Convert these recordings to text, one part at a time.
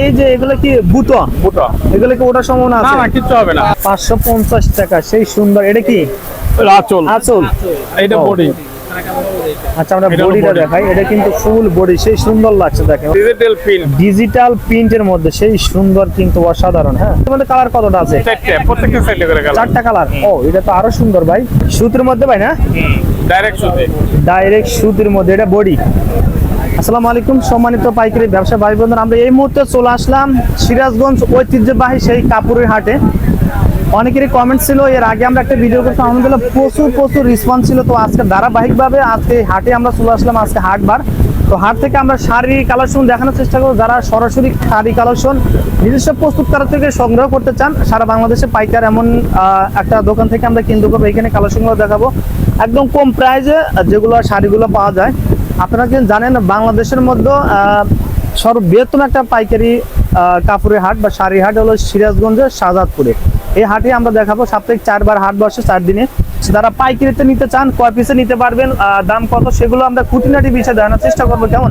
এই যে এগুলো কি বুটো বুটো এগুলো কি সম্ভাবনা আছে? না কিচ্ছু হবে না। পাঁচশো পঞ্চাশ টাকা সেই সুন্দর এটা কি? আচল। আচল। এইটা বডি। আচ্ছা আমরা বডিটা দেখাই এটা কিন্তু ফুল বডি সেই সুন্দর লাগছে দেখেন। ডিজিটাল প্রিন্টের মধ্যে সেই সুন্দর কিন্তু অসাধারণ হ্যাঁ? মধ্যে কালার কতটা আছে? চারটে প্রত্যেকটা সাইডে করে গেল চারটা কালার ও এটা তো আরও সুন্দর ভাই। সুতির মধ্যে ভাই না? ডাইরেক্ট সুতি। ডাইরেক্ট সুতির মধ্যে এটা বডি। আসসালামু আলাইকুম, সম্মানিত পাইকারি ব্যবসা ভাই বোনেরা আমরা এই মুহূর্তে চলে আসলাম সিরাজগঞ্জ ঐতিহ্যবাহী সেই কাপুরের হাটে। অনেকেরই কমেন্ট ছিল, এর আগে আমরা একটা ভিডিও করতাম আলহামদুলিল্লাহ প্রচুর প্রচুর রেসপন্স ছিল। তো আজকে ধারাবাহিকভাবে আজকে হাটে আমরা চলে আসলাম, আজকে হাটবার তো হাট থেকে আমরা শাড়ি কালেকশন দেখানোর চেষ্টা করব। যারা সরাসরি শাড়ি কালেকশন নিজস্ব প্রস্তুতকারক থেকে সংগ্রহ করতে চান, সারা বাংলাদেশে পাইকার এমন একটা দোকান থেকে আমরা কিনতে করব এখানে কালেকশনগুলো দেখাবো। একদম কম প্রাইজে যেগুলো শাড়িগুলো পাওয়া যায়। আপনারা কিন্তু জানেন বাংলাদেশের মধ্যে সর্ববৃহত্তম একটা পাইকারি কাপড়ের হাট বা শাড়ি হাট হলো সিরাজগঞ্জের শাহজাদপুরে। এই হাটে আমরা দেখাবো সাপ্তাহিক চারবার হাট বসে চার দিনে। যারা পাইকারিতে নিতে চান কয় পিসে নিতে পারবেন দাম কত সেগুলো আমরা খুঁটিনাটি বিষয়ে দেখানোর চেষ্টা করব কেমন?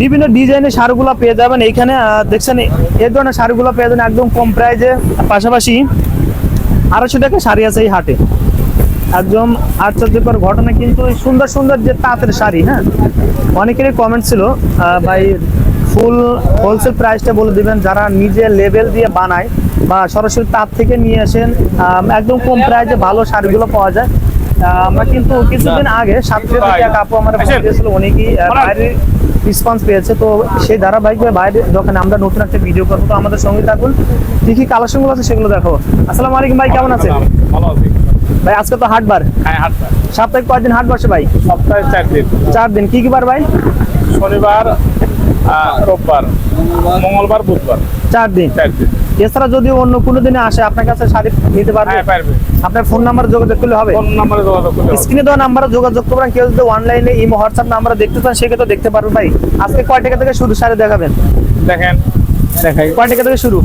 বিভিন্ন ডিজাইনের শাড়িগুলো পেয়ে যাবেন। এইখানে দেখছেন এই ধরনের শাড়িগুলো পেয়ে যাবেন একদম কম প্রাইজে। পাশাপাশি আড়াইশো টাকা শাড়ি আছে এই হাটে। একদম আশ্চর্যকর ঘটনা কিন্তু সুন্দর সুন্দর যে তাঁতের শাড়ি হ্যাঁ? অনেকেরই কমেন্ট ছিল ভাই ফুল হোলসেল প্রাইসটা বলে দিবেন যারা নিজে লেভেল দিয়ে বানায় বা সরাসরি তাঁত থেকে নিয়ে আসেন একদম কম প্রাইসে ভালো শাড়িগুলো পাওয়া যায়। আমরা কিন্তু কিছুদিন আগে সাতশো টাকা কাপড় আমার। দিয়েছিল অনেকেই বাইরে রেসপন্স পেয়েছে তো সেই ধারাবাহিকভাবে বাইরে দোকানে আমরা নতুন একটা ভিডিও করব তো আমাদের সঙ্গে থাকুন। কি কি কালেকশনগুলো আছে সেগুলো দেখো আসসালামু আলাইকুম ভাই কেমন আছেন? ভালো আছি। ভাই আজকে তো হাটবার হ্যাঁ সপ্তাহে কয়দিন হাট বসে ভাই? সপ্তাহে চার দিন। চার দিন। কি কি বার ভাই? শনিবার রোববার মঙ্গলবার বুধবার। চার দিন। চার দিন। এছাড়া যদি অন্য কোনো দিনে আসে আপনার কাছে শাড়ি নিতে পারবে? হ্যাঁ আপনার ফোন নাম্বার যোগাযোগ করলে হবে? ফোন নাম্বারে যোগাযোগ হবে। স্ক্রিনে দেওয়া নাম্বারে যোগাযোগ করবেন। কেউ যদি অনলাইনে ইমো হোয়াটসঅ্যাপ নাম্বারে দেখতে চান সেক্ষেত্রে দেখতে পারবেন ভাই। আজকে কয় টাকা থেকে শুরু শাড়ি দেখাবেন? দেখেন দেখাই। কয় টাকা থেকে শুরু?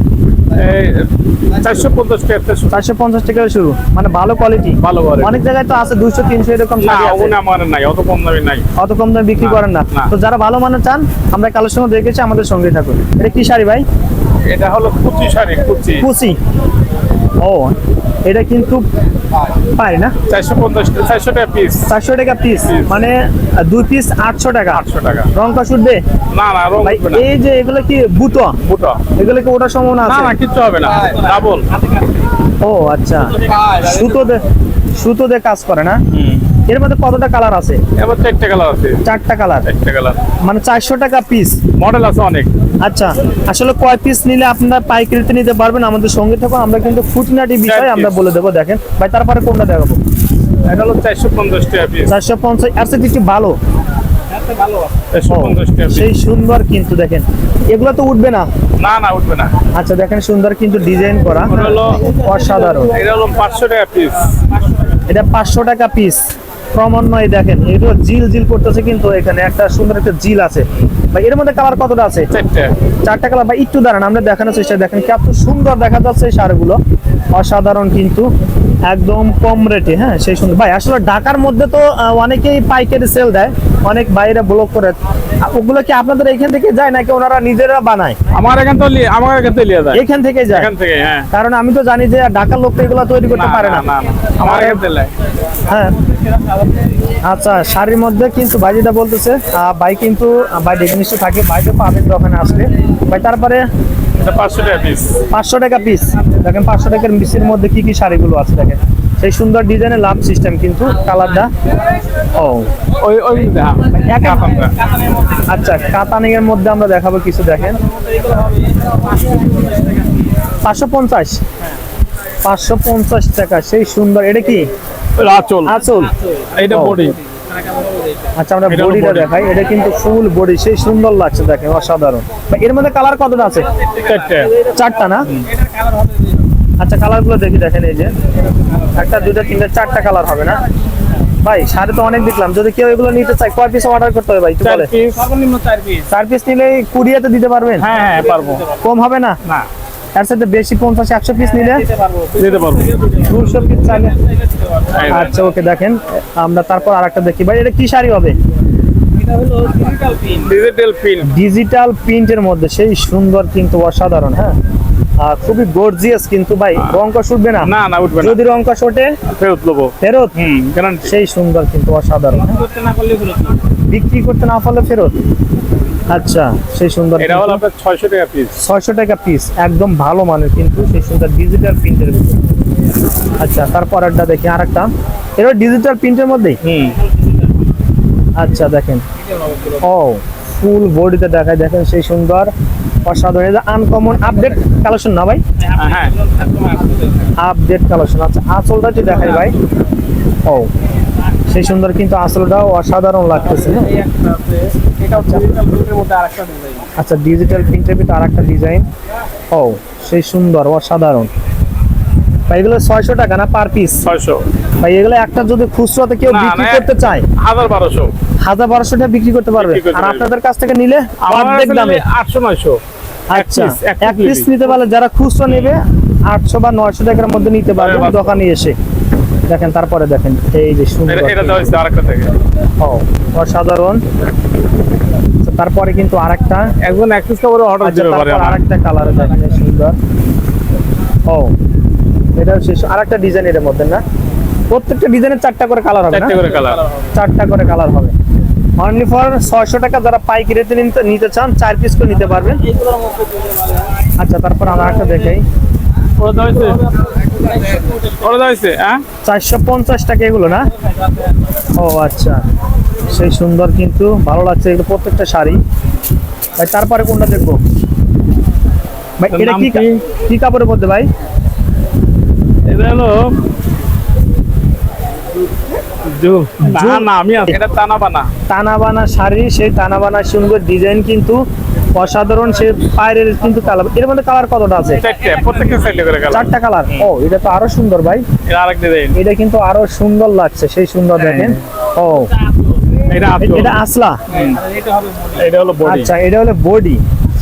চারশো পঞ্চাশ টাকা চারশো পঞ্চাশ টাকা শুরু। মানে ভালো কোয়ালিটি ভালো। অনেক জায়গায় তো আছে দুইশো তিনশো এরকম আমার নাই অত কম দামি নাই। অত কম দামে বিক্রি করেন না। তো যারা ভালো মানের চান আমরা কালের সঙ্গে দেখেছি আমাদের সঙ্গে থাকুন। এটা কি শাড়ি ভাই? এটা হলো কুচি শাড়ি কুচি। কুচি। ও এটা কিন্তু পাই না? চারশো পঞ্চাশ চারশো টাকা পিস চারশো টাকা পিস মানে দুই পিস আটশো টাকা। আটশো টাকা। রং কাজ দে না না রং না। এই যে এগুলো কি বুটো বুটো এগুলো কি ওটা সম্ভাবনা আছে? না কিচ্ছু হবে না। ডাবল ও আচ্ছা। সুতো দে সুতো দিয়ে কাজ করে না? এর মধ্যে কতটা কালার আছে? এবার চারটে কালার আছে। চারটা কালার। চারটে কালার। মানে চারশো টাকা পিস মডেল আছে অনেক। আচ্ছা আসলে কয় পিস নিলে আপনারা পাইকারিতে নিতে পারবেন? আমাদের সঙ্গে থাকুন আমরা কিন্তু ফুটনাটি বিষয় আমরা বলে দেবো দেখেন। ভাই তারপরে কোনটা দেখাবো? এটা হলো চারশো পঞ্চাশ টাকা পিস চারশো পঞ্চাশ আর কিছু ভালো। সেই সুন্দর কিন্তু দেখেন। এগুলো তো উঠবে না? না না উঠবে না। আচ্ছা দেখেন সুন্দর কিন্তু ডিজাইন করা। হলো অসাধারণ। এটা হলো পাঁচশো টাকা পিস এটা পাঁচশো টাকা পিস ক্রমান্বয়ে দেখেন এগুলো জিল জিল করতেছে কিন্তু এখানে একটা সুন্দর একটা জিল আছে। ভাই এর মধ্যে কালার কতটা আছে? চারটে। চারটা কালার ভাই একটু দাঁড়ান আমরা দেখানোর চেষ্টা দেখেন কি এত সুন্দর দেখা যাচ্ছে এই সারগুলো। অসাধারণ কিন্তু। একদম কম রেটে হ্যাঁ সেই সুন্দর। ভাই আসলে ঢাকার মধ্যে তো অনেকেই পাইকারি সেল দেয় অনেক বাইরে ব্লক করে। ওগুলো কি আপনাদের এখান থেকে যায় নাকি ওনারা নিজেরা বানায়? আমার এখান তো আমার এখান থেকে যায়। এখান থেকে যায়? এখান থেকে হ্যাঁ। কারণ আমি তো জানি যে ঢাকার লোক তো এগুলো তৈরি করতে পারে না। আমার এখান থেকে। হ্যাঁ। আচ্ছা শাড়ির মধ্যে কিন্তু ভাই যেটা বলতেছে ভাই কিন্তু ভাই ডেফিনিশন থাকে ভাই তো পাবেন দোকানে আসলে। ভাই তারপরে এটা পাঁচশো টাকা পিস টাকা পিস দেখেন পাঁচশো টাকার পিসের মধ্যে কি কি শাড়িগুলো আছে দেখেন। সেই সুন্দর ডিজাইনের লাভ সিস্টেম কিন্তু কালারটা। ও। ওই ওই। আচ্ছা কাতানিং এর মধ্যে আমরা দেখাবো কিছু দেখেন। পাঁচশো পঞ্চাশ। পাঁচশো পঞ্চাশ টাকা। সেই সুন্দর এটা কি? আঁচল। আচল। এইটা ও। বডি। আচ্ছা আমরা বডিটা দেখাই। এটা কিন্তু ফুল বডি সেই সুন্দর লাগছে দেখেন অসাধারণ। এর মধ্যে কালার কতটা আছে? চারটে। চারটা না? আচ্ছা কালারগুলো দেখি দেখেন এই যে। একটা দুইটা তিনটা চারটা কালার হবে না? ভাই শাড়ি তো অনেক দেখলাম। যদি কেউ এগুলো নিতে চায় কয় পিস অর্ডার করতে হবে ভাই চার পিস নিলে কুড়িয়াতে দিতে পারবেন? হ্যাঁ হ্যাঁ পারব। কম হবে না? না। এর সাথে বেশি পঞ্চাশ একশো পিস নিলে দিতে পারব। দুশো পিস চাইলে আচ্ছা ওকে দেখেন আমরা তারপর আর একটা দেখি। ভাই এটা কি শাড়ি হবে? ডিজিটাল প্রিন্টের মধ্যে সেই সুন্দর কিন্তু অসাধারণ হ্যাঁ? আর খুবই গর্জিয়াস কিন্তু ভাই রংকশ উঠবে না? না না উঠবে না। যদি রংকশ ওঠে ফেরত নেব ফেরত? সেই সুন্দর কিন্তু অসাধারণ হ্যাঁ? বিক্রি করতে না পারলে ফেরত? আচ্ছা সেই সুন্দর এটা হলো আপনার ছয়শো টাকা পিস ছয়শো টাকা পিস একদম ভালো মানের কিন্তু সেই সুন্দর ডিজিটাল প্রিন্টের ভিতরে। আচ্ছা তারপর একটা দেখি আর একটা এটা ডিজিটাল প্রিন্টের মধ্যেই? হুম। আচ্ছা দেখেন। ও ফুল বডিতে দেখায় দেখেন সেই সুন্দর অসাধারণ। এটা আনকমন আপডেট কালেকশন না ভাই? হ্যাঁ। আপডেট কালেকশন আচ্ছা আঁচলটা যদি দেখাই ভাই। ও সেই সুন্দর কিন্তু আঁচলটাও অসাধারণ লাগতেছে? আচ্ছা ডিজিটাল প্রিন্টের ভিতরে আর একটা ডিজাইন ও সেই সুন্দর অসাধারণ। ভাই এগুলো ছয়শো টাকা না পার পিস ছয়শো। ভাই এগুলো একটা যদি খুচরাতে কেউ বিক্রি করতে চায় হাজার বারোশো। হাজার বারোশো টাকা বিক্রি করতে পারবে। আর। আপনাদের কাছ থেকে নিলে অর্ধেক দামে। আটশো নয়শো। আচ্ছা এক পিস নিতে পারলে যারা খুচরো নেবে আটশো বা নয়শো টাকার মধ্যে নিতে পারবে পারবে। দোকানে এসে। দেখেন তারপরে দেখেন এই যে ও, অসাধারণ। আচ্ছা, তারপরে কিন্তু আরেকটা। একজন এক পিস কাপড়ে অর্ডার দিতে পারে আরেকটা কালার দেখেন সুন্দর। ও এটা শেষ। আরেকটা ডিজাইন এর মধ্যে না? প্রত্যেকটা ডিজাইনের চারটা করে কালার হবে চারটে করে কালার চারটা করে কালার হবে। অনলি ফর ছয়শো টাকা যারা পাইকারিতে নিতে- নিতে চান চার পিস করে নিতে পারবেন। আচ্ছা তারপর আমরা একটা দেখাই। চারশো পঞ্চাশ টাকা এগুলো না? ও আচ্ছা। সেই সুন্দর কিন্তু ভালো লাগছে এগুলো প্রত্যেকটা শাড়ি। ভাই তারপরে কোনটা দেখব? ভাই এটা কি কাপড়ের মধ্যে ভাই? এটা হলো টানা বানা শাড়ি সেই টানা বানা সুন্দর ডিজাইন কিন্তু অসাধারণ সে পায়ের কিন্তু কালার। এর মধ্যে কালার কতটা আছে? চারটে প্রত্যেকটা সাইডে করে কালার। চারটা কালার? ও এটা তো আরও সুন্দর ভাই। এটা আরেক ডিজাইন এটা কিন্তু আরও সুন্দর লাগছে সেই সুন্দর দেখেন। ও। এটা এটা আসলা এটা হলো বডি আচ্ছা এটা হলো বডি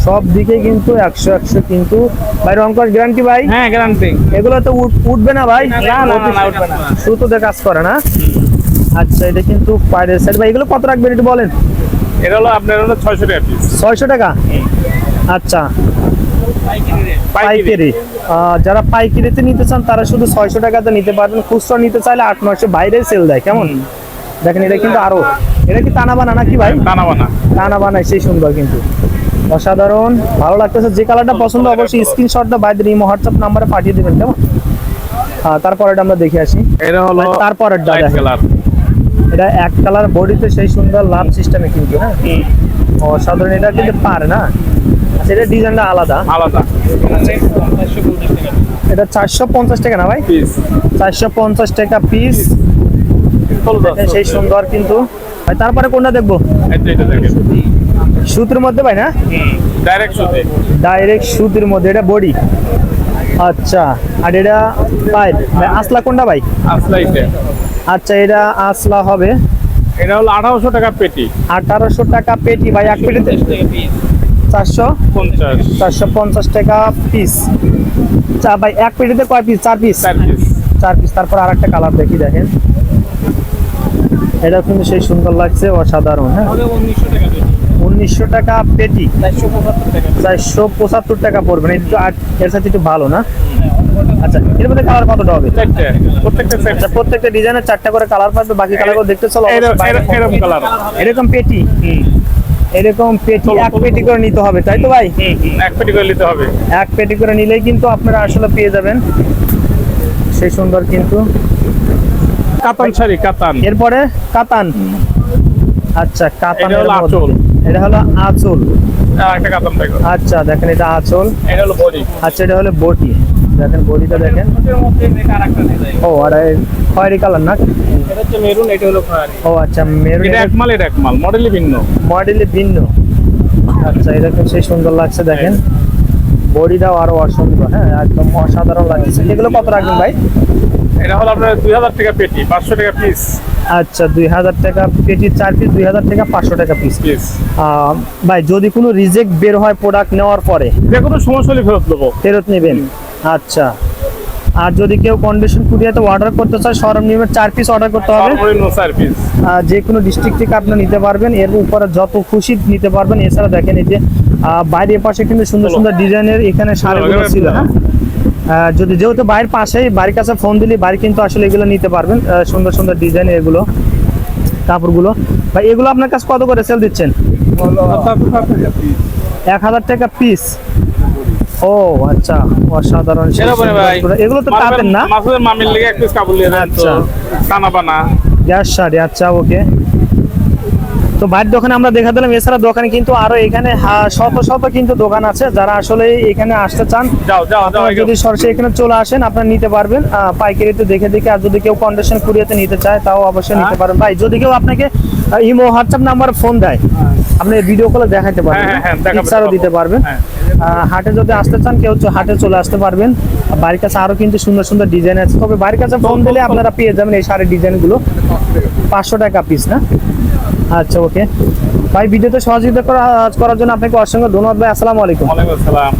সব দিকে কিন্তু একশো একশো কিন্তু। ভাই রংকর গ্যারান্টি ভাই? হ্যাঁ গ্যারান্টি এগুলো তো উঠ- উঠবে না ভাই। সুতোতে কাজ করে না? আচ্ছা এটা কিন্তু পায়ের সাইড ভাই এগুলো কত রাখবেন একটু বলেন? এটা হলো আপনার হলো ছয়শো টাকা পিস ছয়শো টাকা? আচ্ছা। পাইকারি যারা পাইকারিতে নিতে চান তারা শুধু ছয়শো টাকাতে নিতে পারবেন। খুচরা নিতে চাইলে আট নয়শো বাইরে সেল দেয় কেমন? দেখেন এটা কিন্তু আরও। এটা কি টানা বানা নাকি ভাই? টানা বানা। টানা বানায় সেই সুন্দর কিন্তু। অসাধারণ। ভালো লাগতেছে। যে কালারটা পছন্দ অবশ্যই স্ক্রিনশটটা বাইরে ইমো হোয়াটসঅ্যাপ নাম্বারে পাঠিয়ে দেবেন কেমন? হ্যাঁ তারপরে এটা আমরা দেখে আসি। এটা হলো তারপরের কালার এটা এক কালার বডিতে সেই সুন্দর লাভ সিস্টেমে কিন্তু হ্যাঁ? অসাধারণ এটা কিন্তু পার না। সেটা ডিজাইনটা আলাদা। আলাদা। এটা চারশো পঞ্চাশ টাকা না ভাই? চারশো পঞ্চাশ টাকা পিস সেই সুন্দর কিন্তু। ভাই তারপরে কোনটা দেখব? সুতির মধ্যে ভাই না? ডাইরেক্ট সুতি। ডাইরেক্ট সুতির মধ্যে এটা বডি আচ্ছা আর এটা পাইপ আসলা কোনটা ভাই? আসলে এটা। আচ্ছা এটা আসলা হবে। এটা হলো আঠারোশো টাকা পেটি। আঠারোশো টাকা পেটি ভাই এক পেটিতে চারশো? পঞ্চাশ। চারশো পঞ্চাশ টাকা পিস চা ভাই এক পেটিতে কয় পিস চার পিস চার পিস চার পিস তারপর আর একটা কালার দেখি দেখেন। এটা কিন্তু সেই সুন্দর লাগছে অসাধারণ হ্যাঁ? উনিশশো টাকা পেটি। চারশো পঁচাত্তর টাকা। পড়বে না একটু এর সাথে একটু ভালো না? আচ্ছা এর মধ্যে কালার কতটা হবে? প্রত্যেকটা সেট আচ্ছা প্রত্যেকটা ডিজাইনের চারটা করে কালার পাবে বাকি কালারগুলো দেখতে চলো। এরকম কালার এরকম পেটি। এরকম পেটি এক পেটি করে নিতে হবে তাই তো ভাই? এক পেটি করে নিতে হবে। এক পেটি করে নিলেই কিন্তু আপনারা আসলে পেয়ে যাবেন। সেই সুন্দর কিন্তু। কাতান শাড়ি কাতান। এরপরে কাতান। আচ্ছা কাতান হলো আঁচল। এটা হলো আঁচল। একটা কাতান আচ্ছা দেখেন এটা আঁচল। এটা হলো বডি। আচ্ছা এটা হলো বটি দেখেন বডিটা দেখেন। ও আর খয়েরি কালার না? মেরুন এটা হলো খয়েরি। ও আচ্ছা মেরুন এটা এক মাল এটা এক মাল মডেলই ভিন্ন। মডেলে ভিন্ন। আচ্ছা এরকম সেই সুন্দর লাগছে দেখেন। বডিটাও আরও অসুন্দর হ্যাঁ একদম অসাধারণ লাগছে। এগুলো কত রাখবেন ভাই? এটা হলো আপনার দুই হাজার টাকা পেটি পাঁচশো টাকা পিস আচ্ছা দুই হাজার টাকা পেটি চার পিস দুই হাজার টাকা পাঁচশো টাকা পিস পিস ভাই যদি কোনো রিজেক্ট বের হয় প্রোডাক্ট নেওয়ার পরে? যে কোনো সমস্যা হলে ফেরত দেবো। ফেরত নেবেন? আচ্ছা। আর যদি কেউ কন্ডিশন কুরিয়াতে অর্ডার করতে চায় সরম সর্বনিম্ন চার পিস অর্ডার করতে হবে। যে কোনো ডিস্ট্রিক্ট থেকে আপনি নিতে পারবেন। এর উপরে যত খুশি নিতে পারবেন। এছাড়া দেখেন এই যে আহ, বাইরের পাশে কিন্তু সুন্দর সুন্দর ডিজাইনের এখানে শাড়িগুলো ছিল হ্যাঁ? যদি যেহেতু বাড়ির পাশেই বাড়ির কাছে ফোন দিলে বাড়ি কিন্তু আসলে এগুলো নিতে পারবেন। সুন্দর সুন্দর ডিজাইন এগুলো কাপড়গুলো। ভাই এগুলো আপনার কাছে কত করে সেল দিচ্ছেন? এক হাজার টাকা পিস ও আচ্ছা অসাধারণ। এগুলো তো তাঁতের না মাসুদের মামির লেগে এক পিস কাপড় নিয়ে আচ্ছা। টানা বানা গ্যাস শাড়ি আচ্ছা ওকে তো বাইরের দোকানে আমরা দেখা দিলাম। এছাড়া দোকানে কিন্তু আরও এখানে শত শত কিন্তু দোকান আছে। যারা আসলে এখানে আসতে চান যদি সরাসরি এখানে চলে আসেন আপনারা নিতে পারবেন। পাইকারিতে দেখে দেখে আর যদি কেউ কন্ডিশন কুরিয়াতে নিতে চায় তাও অবশ্যই নিতে পারেন ভাই যদি কেউ আপনাকে ইমো হোয়াটসঅ্যাপ নাম্বার ফোন দেয় আপনি ভিডিও কলে দেখাতে পারবেন। হ্যাঁ, হ্যাঁ, পিকচারও দিতে পারবেন। হ্যাঁ। হাটে যদি আসতে চান কেউ হাটে চলে আসতে পারবেন। বাড়ির কাছে আরও কিন্তু সুন্দর সুন্দর ডিজাইন আছে। তবে বাড়ির কাছে ফোন দিলে আপনারা পেয়ে যাবেন এই শাড়ির ডিজাইনগুলো পাঁচশো টাকা। পিস না? আচ্ছা ওকে ভাই ভিডিওতে সহযোগিতা করা করার জন্য আপনাকে অসংখ্য ধন্যবাদ। ভাই, আসসালামু আলাইকুম। ওয়ালাইকুম আসসালাম।